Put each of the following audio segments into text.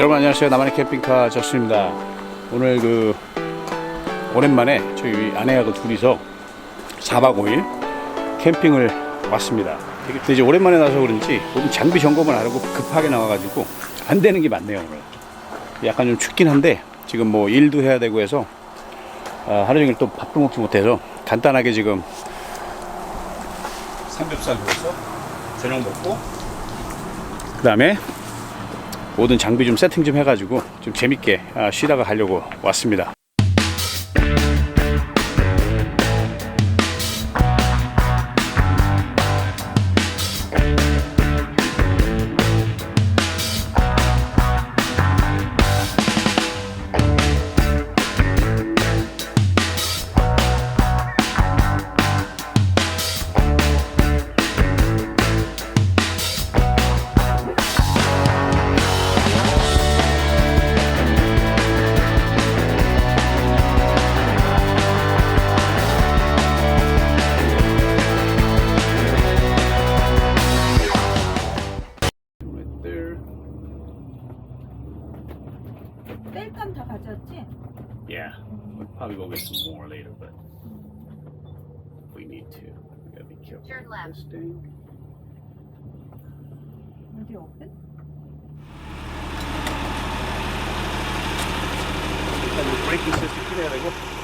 여러분 안녕하세요. 나만의 캠핑카 저스입니다. 오늘 그 오랜만에 저희 아내하고 둘이서 4박 5일 캠핑을 왔습니다. 근데 이제 오랜만에 나서 그런지 모든 장비 점검을 안 하고 급하게 나와가지고 안 되는 게 많네요 오늘. 약간 좀 춥긴 한데 지금 뭐 일도 해야 되고 해서 아, 하루 종일 또 밥도 먹지 못해서 간단하게 지금 삼겹살 구워서 저녁 먹고 그 다음에 모든 장비 좀 세팅 좀 해가지고 좀 재밌게 아, 쉬다가 가려고 왔습니다. man's Do you they open? El braking system,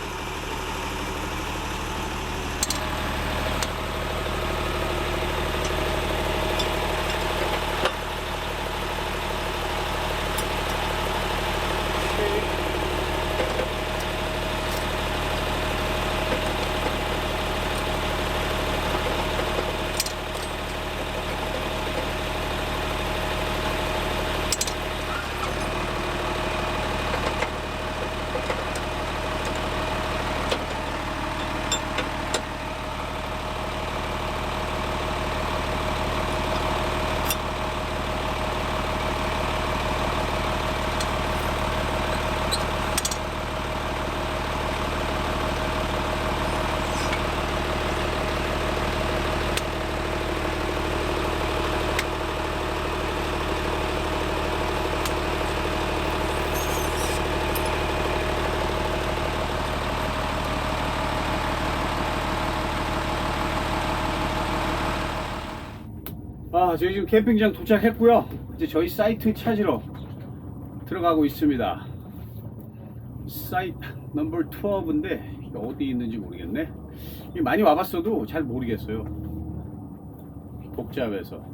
아, 저희 지금 캠핑장 도착했고요. 이제 저희 사이트 찾으러 들어가고 있습니다. 사이트 넘버 12인데 어디 있는지 모르겠네. 많이 와봤어도 잘 모르겠어요. 복잡해서.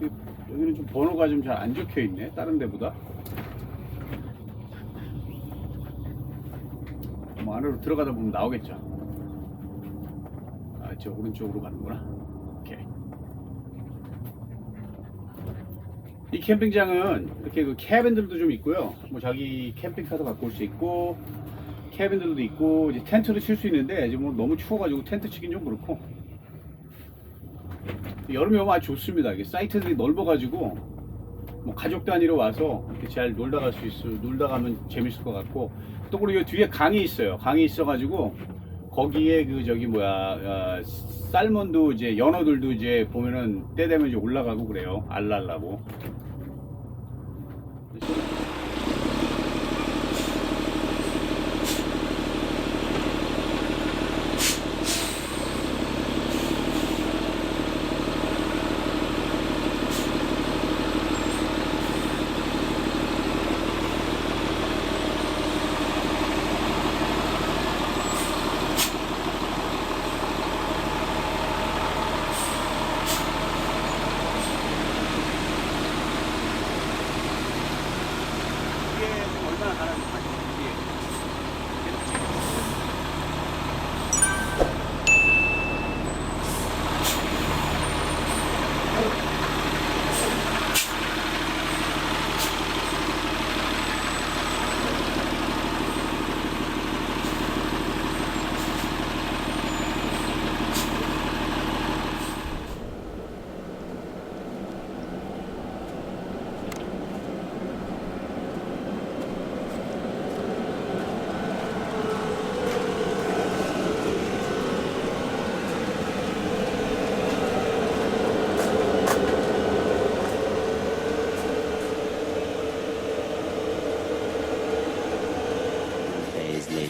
이- 여기는 좀 번호가 좀 잘 안 적혀 있네. 다른 데보다. 뭐 안으로 들어가다 보면 나오겠죠. 아, 저 오른쪽으로 가는구나. 오케 이. 이 캠핑장은 이렇게 그 캐빈들도 좀 있고요. 뭐 자기 캠핑카도 갖고 올 수 있고 캐빈들도 있고 이제 텐트도 칠 수 있는데 지금 뭐 너무 추워가지고 텐트 치긴 좀 그렇고 여름에 오면 아주 좋습니다. 이게 사이트들이 넓어가지고 뭐 가족 단위로 와서 이렇게 잘 놀다 갈 수 있어 놀다 가면 재밌을 것 같고 또 그리고 이 뒤에 강이 있어요. 강이 있어가지고 거기에 그 저기 뭐야 어, 살몬도 이제 연어들도 이제 보면은 때 되면 이제 올라가고 그래요. 알랄라고.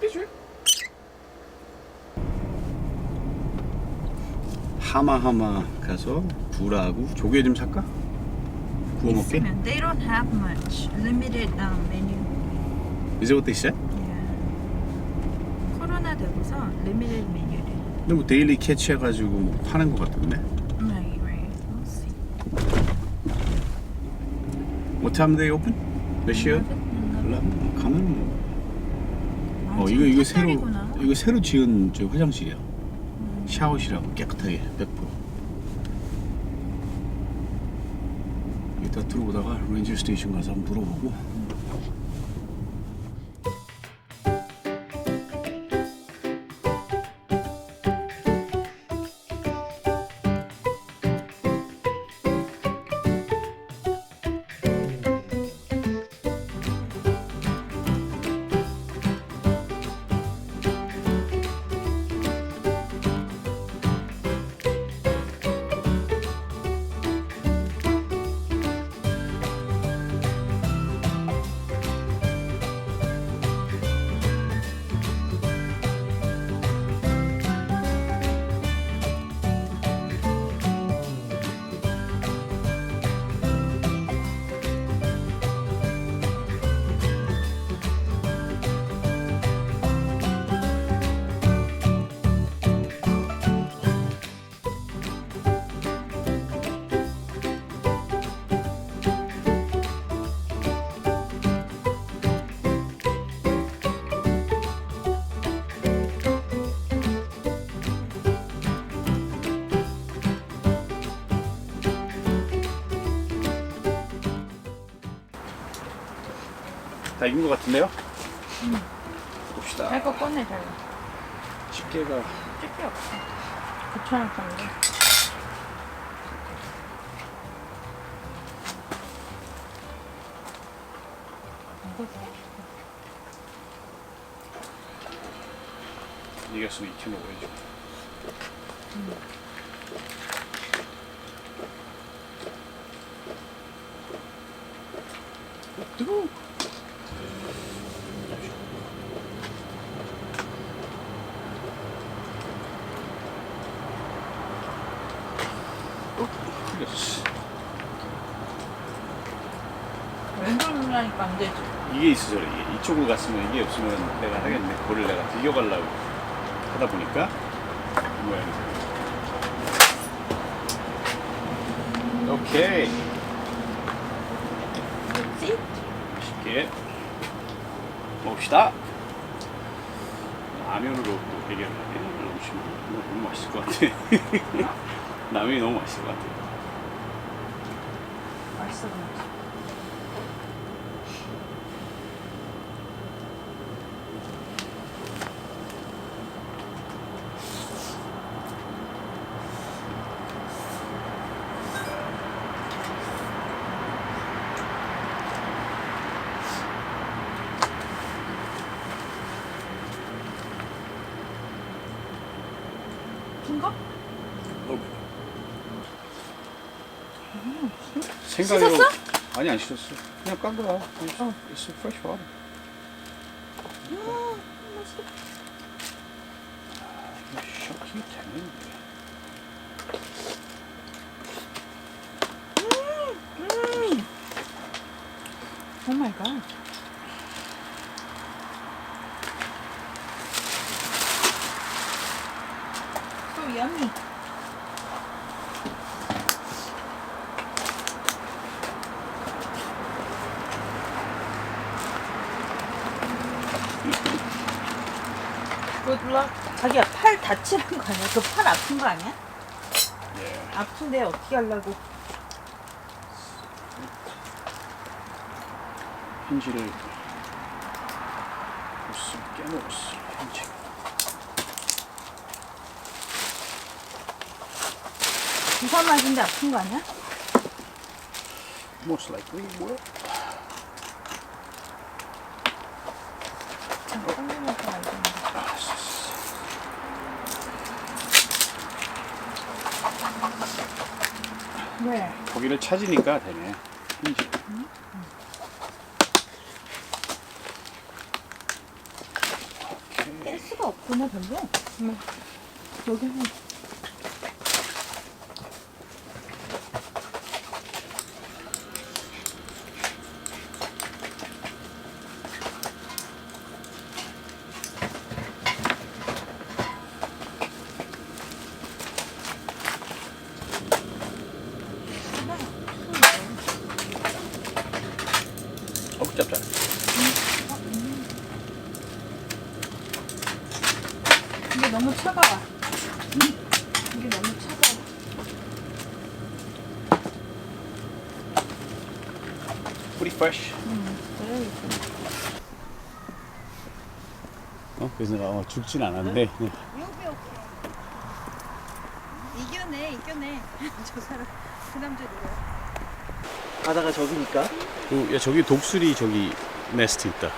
빼줘. 하마하마 가서 구라하고 조개 좀 살까? 구워 먹게? 있으면 they don't have much limited um, menu. Is that what they said? Yeah. 코로나 되고서 limited 메뉴래. 근데 뭐 데일리 캐치 해가지고 뭐 파는 것 같던데. Right, right. We'll see. What time they open? 몇 시요? 가면 뭐. 어 이거 이거 새로 이거 새로 지은 저 화장실이야. 샤워실하고 깨끗하게 100%. 이따 들어오다가 렌즈 스테이션 가서 한번 물어보고. 다 익은 것 같은데요? 봅시다. 이거 꺼내줘요. 집게가 쓸게 없어. 귀찮을 건데. 이겼으면 익혀 먹어야죠. 어, 뜨거워. 어, 풀렸어. 왼손 누르니까 안 되지. 이게 있어 저래 이게 이쪽으로 갔으면 이게 없으면 내가 하겠네. 그거를 내가 비교가려고 하다 보니까. 이 모양이. 오케이. 그렇지? 맛있게 먹읍시다. 라면으로 또 해결하네 심해 이거 너무 맛있을 것 같아. 라면이 너무 맛있을 것 같아. 맛있어 보이 거? 생각으로 씻었어? 아니 안 씻었어. 그냥 깐 거야. 그냥 있어 프레시 와터 쇼킹 되는데. 오 마이 갓. Yummy. Good luck. 자기야 팔 다치는 거 아니야? 그 팔 아픈 거 아니야? 예. 아픈데 어떻게 하려고? 힌지를 깨먹었어, 깨먹었어. 편지. 주사 맞은데 아픈 거 아니야? Most likely, 걸리면서 알겠네. 왜? 거기를 찾으니까 되네. 편지. 뗄 수가 없구나 별로. 여기는 짭짤. 이게 너무 차가워. 이게 너무 차가워. Pretty fresh. 어? 그래서 내가 어, 죽진 않았는데 네. 여기 오케이. 이겨내, 이겨내. 저 사람, 그 남자 누구야? 바다가 저기니까. 그, 야, 저기 독수리 저기 네스트 있다.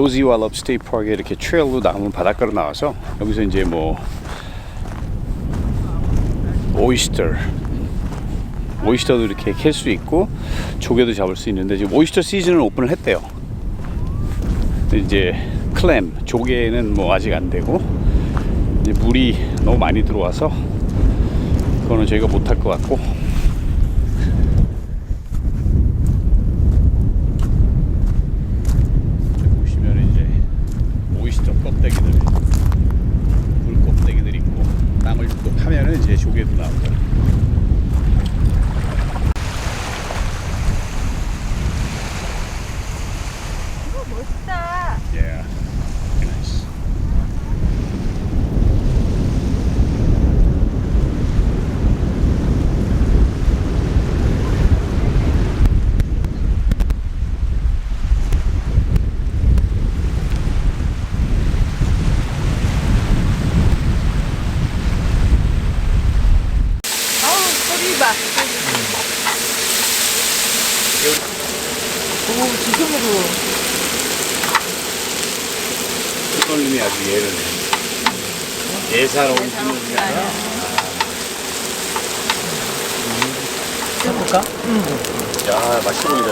도지와 럽스테이 파크에 이렇게 트레일로 나오면 바닷가로 나와서 여기서 이제 뭐 오이스터 오이스터도 이렇게 캘 수 있고 조개도 잡을 수 있는데 지금 오이스터 시즌을 오픈을 했대요. 이제 클램 조개는 뭐 아직 안 되고 이제 물이 너무 많이 들어와서 그거는 저희가 못할 것 같고 보시면 이제 오이스터 껍데기들 물 껍데기들 있고 땅을 또 파면은 이제 조개도 나오고 이거 멋있다. Yeah. Nice. 아우, 소리 봐. 오, 지금으로. 떨림이 아주 예를 예사로운 분위기 해볼까? 야 맛있어 보이다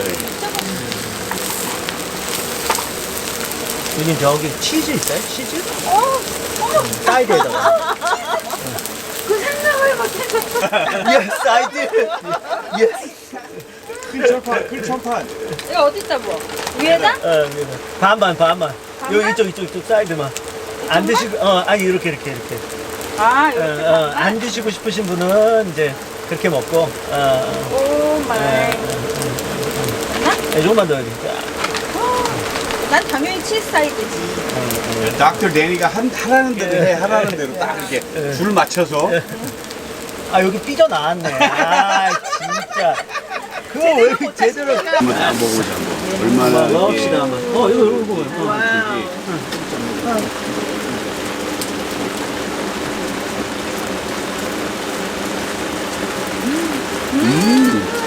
여기 저기 치즈 있어요? 치즈? 어? 사이드에다가. 그 못했어. 예, 사이드. 예. 글천판, 글천판. 이거 어디다 뭐? 위에다? 어, 여기다. 반반, 반반. 여기 이쪽, 이쪽, 이쪽 사이드만. 안 드시고, 어, 아니, 이렇게, 이렇게, 이렇게. 아, 어, 이렇게. 어, 안 드시고 싶으신 분은 이제 그렇게 먹고, 어, 어. 오 마이. 네, 조금만 더. 자, 난 당연히 치즈 사이드지. 닥터 데니가 한, 하라는 대로 해, 하라는 대로 딱 이렇게 줄 맞춰서. 아, 여기 삐져 나왔네. 아, 진짜. 그거 왜 이렇게 제대로. 한번 딱 먹어보자 뭐. 얼마나 넣읍시다, 이게 한번. 어, 이거, 이거, 이거. 어.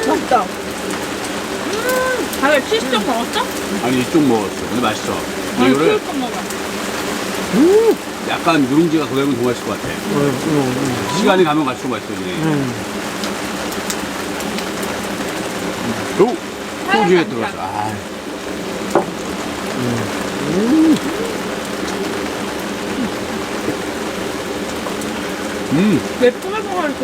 맛있다. 음, 다들 치즈 좀 먹었어? 아니 이쪽 먹었어 근데 맛있어 근데 아니, 이거를 치즈 좀 먹어. 약간 누룽지가 더 되면 더 맛있을 것 같아 어, 어, 시간이 가면 갈수록 맛있어지네 음. 또 소주에 들어갔어 아. 음. 왜 뽀글뽀글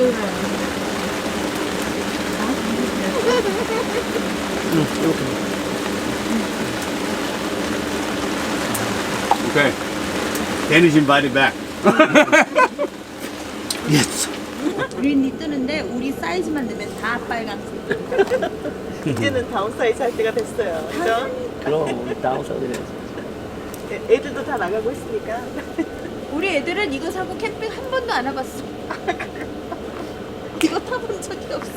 끓여? Okay. Danny's invited back. Yes. 그린이 뜨는데 우리 사이즈만 되면 다 빨간색. 이제는 다운사이즈 할 때가 됐어요. 그죠? 그럼 우리 다운사이드 네, 애들도 다 나가고 있으니까. 우리 애들은 이거 사고 캠핑 한 번도 안 와봤어. 이거 타본 적이 없어.